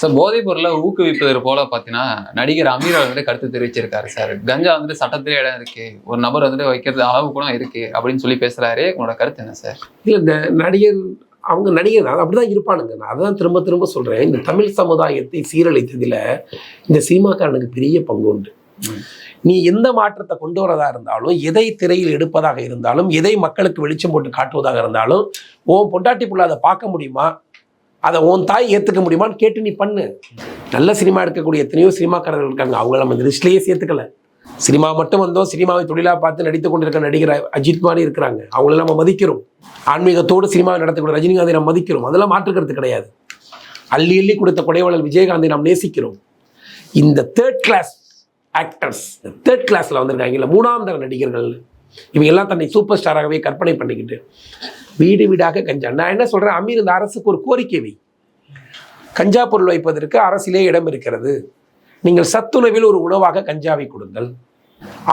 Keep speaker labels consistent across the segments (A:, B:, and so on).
A: Sir போதைப் பொருளை ஊக்குவிப்பது போல பார்த்தீங்கன்னா நடிகர் அமீர் வந்துட்டு வந்து கருத்து தெரிவிச்சிருக்காரு சார். கஞ்சா வந்துட்டு சட்டத்திலே இடம் இருக்கு. ஒரு நபர் வந்துட்டு வைக்கிறது அளவு கூட இருக்கு அப்படின்னு சொல்லி பேசுறாரு. உங்களோட கருத்து என்ன சார்?
B: இல்லை இந்த நடிகர் அவங்க நடிகர் தான் அப்படிதான் இருப்பானுங்க. நான் அதான் திரும்ப திரும்ப சொல்றேன். இந்த தமிழ் சமுதாயத்தை சீரழித்ததுல இந்த சினிமாக்காரனுக்கு பெரிய பங்கு உண்டு. நீ எந்த மாற்றத்தை கொண்டு வரதா இருந்தாலும் எதை திரையில் எடுப்பதாக இருந்தாலும் எதை மக்களுக்கு வெளிச்சம் போட்டு காட்டுவதாக இருந்தாலும் உன் பொண்டாட்டி பிள்ளை அதை பார்க்க முடியுமா? அதை உன் தாய் ஏற்றுக்க முடியுமான்னு கேட்டு நீ பண்ணு. நல்ல சினிமா எடுக்கக்கூடிய எத்தனையோ சினிமாக்காரர்கள் இருக்காங்க. அவங்கள நம்ம இந்த லிஸ்ட்லேயே சேர்த்துக்கல. சினிமா மட்டும் வந்தோம் சினிமாவை தொழிலாக பார்த்து நடித்து கொண்டிருக்க நடிகர் அஜித் குமாரி இருக்கிறாங்க. அவங்கள நம்ம மதிக்கிறோம். ஆன்மீகத்தோடு சினிமாவை நடத்தக்கூடிய ரஜினிகாந்தை நம்ம மதிக்கிறோம். அதெல்லாம் மாற்றுக்கிறது கிடையாது. அள்ளி அள்ளி கொடுத்த கொடைவாளர் விஜயகாந்தை நாம் நேசிக்கிறோம். இந்த தேர்ட் கிளாஸ் ஆக்டர்ஸ் தேர்ட் கிளாஸில் வந்திருக்காங்க இல்லை மூணாம் தர நடிகர்கள் இவங்க எல்லாம் தன்னை சூப்பர் ஸ்டாராகவே கற்பனை பண்ணிக்கிட்டு வீடு வீடாக கஞ்சா. நான் என்ன சொல்கிறேன் அமீர் இந்த அரசுக்கு ஒரு கோரிக்கை வை. கஞ்சா பொருள் வைப்பதற்கு அரசிலே இடம் இருக்கிறது. நீங்கள் சத்துணவில் ஒரு உணவாக கஞ்சாவை கொடுங்கள்.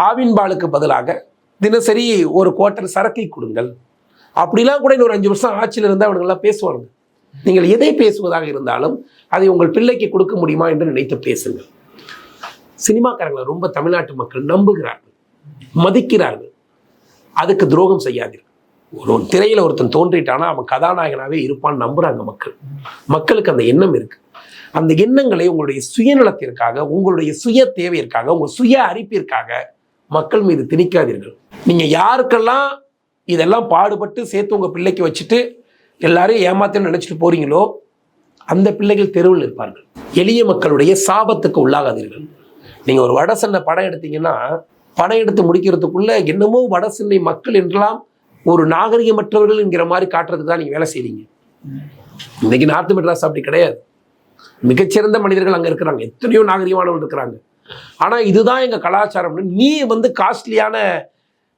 B: ஆவின் பாலுக்கு பதிலாக தினசரி ஒரு குவார்ட்டர் சரக்கை கொடுங்கள். அப்படிலாம் கூட இன்னொரு அஞ்சு வருஷம் ஆட்சியில் இருந்தால் அவனுங்கெல்லாம் பேசுவாங்க நீங்கள் எதை பேசுவதாக இருந்தாலும் அதை உங்கள் பிள்ளைக்கு கொடுக்க முடியுமா என்று நினைத்து பேசுங்கள். சினிமாக்காரங்களை ரொம்ப தமிழ்நாட்டு மக்கள் நம்புகிறார்கள் மதிக்கிறார்கள். அதுக்கு துரோகம் செய்யாதீர்கள். ஒரு திரையில் ஒருத்தன் தோன்றிட்டானா அவன் கதாநாயகனாகவே இருப்பான்னு நம்புறாங்க மக்கள். மக்களுக்கு அந்த எண்ணம் இருக்கு. அந்த எண்ணங்களை உங்களுடைய சுயநலத்திற்காக உங்களுடைய சுய தேவையிற்காக உங்கள் சுய அரிப்பிற்காக மக்கள் மீது திணிக்காதீர்கள். நீங்கள் யாருக்கெல்லாம் இதெல்லாம் பாடுபட்டு சேர்த்து உங்கள் பிள்ளைக்கு வச்சுட்டு எல்லாரையும் ஏமாத்தன்னு நினைச்சிட்டு போறீங்களோ அந்த பிள்ளைகள் தெருவில் இருப்பார்கள் எளிய மக்களுடைய சாபத்துக்கு உள்ளாகாதீர்கள். நீங்கள் ஒரு வட சென்னை படம் எடுத்தீங்கன்னா படம் எடுத்து முடிக்கிறதுக்குள்ள என்னமோ வட சென்னை மக்கள் என்றெல்லாம் ஒரு நாகரிகமற்றவர்கள் என்கிற மாதிரி காட்டுறதுக்கு தான் நீங்க வேலை செய்கிறீங்க இன்னைக்கு நார்த்து மெட்ராஸ் அப்படி கிடையாது. மிகச்சிறந்த மனிதர்கள் அங்க இருக்கிறாங்க. எத்தனையோ நாகரிகமானவர்கள் இருக்கிறாங்க. ஆனா இதுதான் எங்க கலாச்சாரம்னு நீ வந்து காஸ்ட்லியான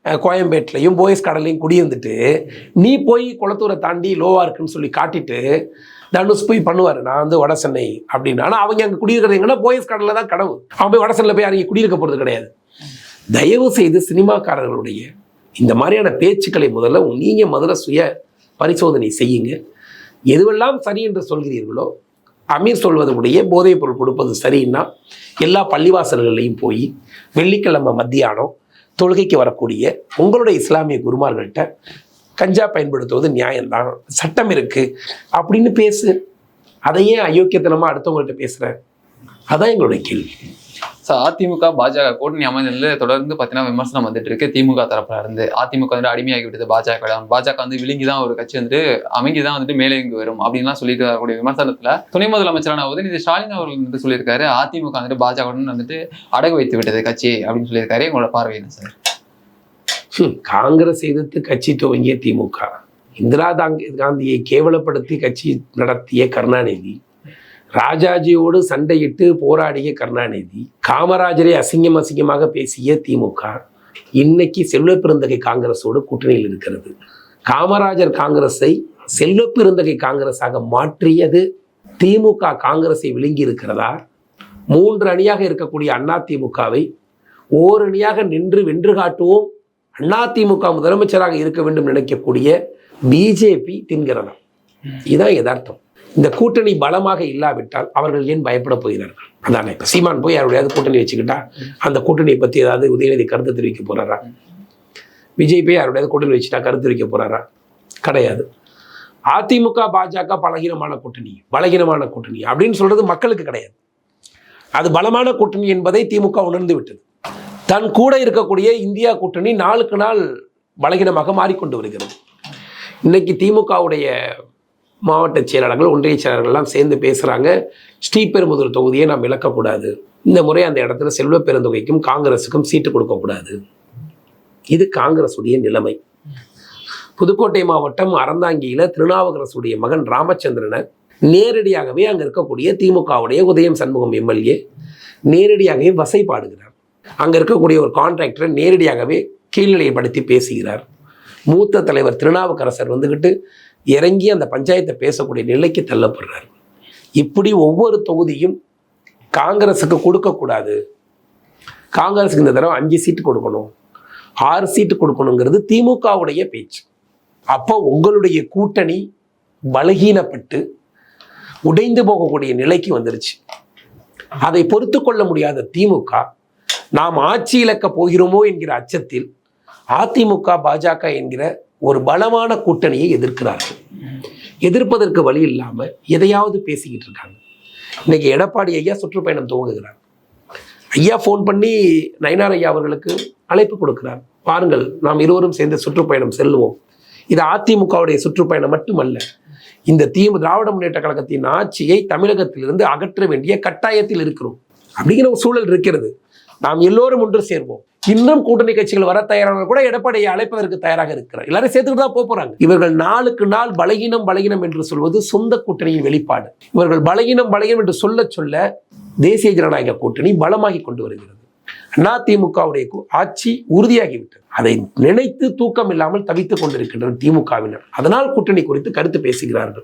B: கோயம்பேட்டிலையும் கோயம்பேட்லையும் போயஸ் கடலையும் குடியிருந்துட்டு நீ போய் குளத்தூரை தாண்டி லோவா இருக்குன்னு சொல்லி காட்டிட்டு தனுஷ் போய் பண்ணுவார். நான் வந்து வட சென்னை அப்படின்னு அவங்க அங்கே குடியிருக்கிறது எங்கன்னா போயஸ் கடலில் தான் கடவு. அவன் போய் வட சென்னையில் போய் அவங்க குடியிருக்க போகிறது கிடையாது. தயவு செய்து சினிமாக்காரர்களுடைய இந்த மாதிரியான பேச்சுக்களை முதல்ல நீங்கள் முதல்ல சுய பரிசோதனை செய்யுங்க. எதுவெல்லாம் சரி என்று சொல்கிறீர்களோ அமீர் சொல்வதனுடைய போதைப் பொருள் கொடுப்பது சரின்னா எல்லா பள்ளிவாசல்களையும் போய் வெள்ளிக்கிழமை மத்தியானம் தொழுகைக்கு வரக்கூடிய உங்களுடைய இஸ்லாமிய குருமார்கள்ட்ட கஞ்சா பயன்படுத்துவது நியாயம்தான் சட்டம் இருக்குது அப்படின்னு பேசு. அதை ஏன் அடுத்தவங்கள்ட்ட பேசுகிறேன் அதான் எங்களுடைய கேள்வி.
A: ஸோ அதிமுக பாஜக கூட்டணி அமைந்ததுல தொடர்ந்து பார்த்தீங்கன்னா விமர்சனம் வந்துட்டு இருக்கு. திமுக தரப்புல இருந்து. அதிமுக வந்து அடிமையாகி விட்டது பாஜக பாஜக வந்து விழுங்கி தான் ஒரு கட்சி வந்துட்டு அமைங்கி தான் வந்துட்டு மேலே இங்கு வரும் அப்படின்லாம் சொல்லிட்டு வரக்கூடிய விமர்சனத்துல துணை முதலமைச்சரான உதயநிதி ஸ்டாலின் அவர்கள் வந்து சொல்லியிருக்காரு. அதிமுக வந்துட்டு பாஜக வந்துட்டு அடகு வைத்து விட்டது கட்சி அப்படின்னு சொல்லியிருக்காரு. உங்களோட பார்வை என்ன சார்?
B: காங்கிரஸ் எதிர்த்து கட்சி துவங்கிய திமுக. இந்திரா காந்தியை கேவலப்படுத்தி கட்சி நடத்திய கருணாநிதி ராஜாஜியோடு சண்டையிட்டு போராடிய கருணாநிதி காமராஜரை அசிங்கம் அசிங்கமாக பேசிய திமுக இன்னைக்கு செல்வ பெருந்தகை காங்கிரஸோடு கூட்டணியில் இருக்கிறது. காமராஜர் காங்கிரஸை செல்வ பெருந்தகை காங்கிரஸாக மாற்றியது திமுக காங்கிரஸை விழுங்கி இருக்கிறதா? மூன்று அணியாக இருக்கக்கூடிய அண்ணா திமுகவை ஓர் அணியாக நின்று வென்று காட்டுவோம். அண்ணா திமுக முதலமைச்சராக இருக்க வேண்டும் நினைக்கக்கூடிய பிஜேபி தின்கிறதா இதுதான் யதார்த்தம். இந்த கூட்டணி பலமாக இல்லாவிட்டால் அவர்கள் ஏன் பயப்பட போகிறார்கள்? அதானே இப்போ சீமான் போய் யாருடையாவது கூட்டணி வச்சுக்கிட்டா அந்த கூட்டணியை பற்றி ஏதாவது உதயநிதி கருத்து தெரிவிக்க போகிறாரா விஜய் போய் யாருடையாவது கூட்டணி வச்சுட்டா கருத்து தெரிவிக்க போகிறாரா கிடையாது. அதிமுக பாஜக பலகீனமான கூட்டணி பலகீனமான கூட்டணி அப்படின்னு சொல்கிறது மக்களுக்கு கிடையாது. அது பலமான கூட்டணி என்பதை திமுக உணர்ந்து விட்டது. தன் கூட இருக்கக்கூடிய இந்தியா கூட்டணி நாளுக்கு நாள் பலகீனமாக மாறிக்கொண்டு வருகிறது. இன்னைக்கு திமுகவுடைய மாவட்ட செயலாளர்கள் ஒன்றிய செயலாளர்கள்லாம் சேர்ந்து பேசுகிறாங்க ஸ்ரீபெரும்புதூர் தொகுதியை நாம் இழக்கக்கூடாது. இந்த முறை அந்த இடத்துல செல்வ பெருந்தொகைக்கும் காங்கிரஸுக்கும் சீட்டு கொடுக்கக்கூடாது. இது காங்கிரஸுடைய நிலைமை. புதுக்கோட்டை மாவட்டம் அறந்தாங்கியில் திருநாவுக்கரசுடைய மகன் ராமச்சந்திரனை நேரடியாகவே அங்கே இருக்கக்கூடிய திமுகவுடைய உதயம் சண்முகம் எம்எல்ஏ நேரடியாகவே வசைப்பாடுகிறார் அங்கே இருக்கக்கூடிய ஒரு கான்ட்ராக்டரை நேரடியாகவே கீழ்நிலைப்படுத்தி பேசுகிறார். மூத்த தலைவர் திருநாவுக்கரசர் வந்துக்கிட்டு இறங்கி அந்த பஞ்சாயத்தை பேசக்கூடிய நிலைக்கு தள்ளப்படுறார். இப்படி ஒவ்வொரு தொகுதியும் காங்கிரஸுக்கு கொடுக்கக்கூடாது காங்கிரஸுக்கு இந்த தடவை அஞ்சு சீட்டு கொடுக்கணும். ஆறு சீட்டு கொடுக்கணுங்கிறது திமுகவுடைய பேச்சு. அப்போ உங்களுடைய கூட்டணி பலகீனப்பட்டு உடைந்து போகக்கூடிய நிலைக்கு வந்துருச்சு. அதை பொறுத்து கொள்ள முடியாத திமுக நாம் ஆட்சி இழக்க போகிறோமோ என்கிற அச்சத்தில் அதிமுக பாஜக என்கிற ஒரு பலமான கூட்டணியை எதிர்க்கிறார்கள். எதிர்ப்பதற்கு வழி இல்லாம எதையாவது பேசிக்கிட்டு இருக்காங்க. இன்னைக்கு எடப்பாடி ஐயா சுற்றுப்பயணம் துவங்குகிறார். ஐயா ஃபோன் பண்ணி நயனார் ஐயா அவர்களுக்கு அழைப்பு கொடுக்கிறார். பாருங்கள் நாம் இருவரும் சேர்ந்து சுற்றுப்பயணம் செல்லுவோம் இது அதிமுகவுடைய சுற்றுப்பயணம் மட்டுமல்ல இந்த தீமு திராவிட முன்னேற்ற கழகத்தின் ஆட்சியை தமிழகத்திலிருந்து அகற்ற வேண்டிய கட்டாயத்தில் இருக்கிறோம். அப்படிங்கிற ஒரு சூழல் இருக்கிறது. நாம் எல்லோரும் ஒன்று சேர்வோம். இன்னும் கூட்டணி கட்சிகள் வர தயாரான கூட எடப்பாடியை அழைப்பதற்கு தயாராக இருக்கிறார். எல்லாரும் சேர்த்துக்கிட்டு தான் போக போறாங்க. இவர்கள் நாளுக்கு நாள் பலகீனம் பலகீனம் என்று சொல்வது சொந்த கூட்டணியின் வெளிப்பாடு. இவர்கள் பலகீனம் பலகீனம் என்று சொல்ல சொல்ல தேசிய ஜனநாயக கூட்டணி பலமாகி கொண்டு வருகிறது. அதிமுகவுடைய ஆட்சி உறுதியாகிவிட்டது. அதை நினைத்து தூக்கம் இல்லாமல் தவித்துக் கொண்டிருக்கின்றனர் திமுகவினர். அதனால் கூட்டணி குறித்து கருத்து பேசுகிறார்கள்.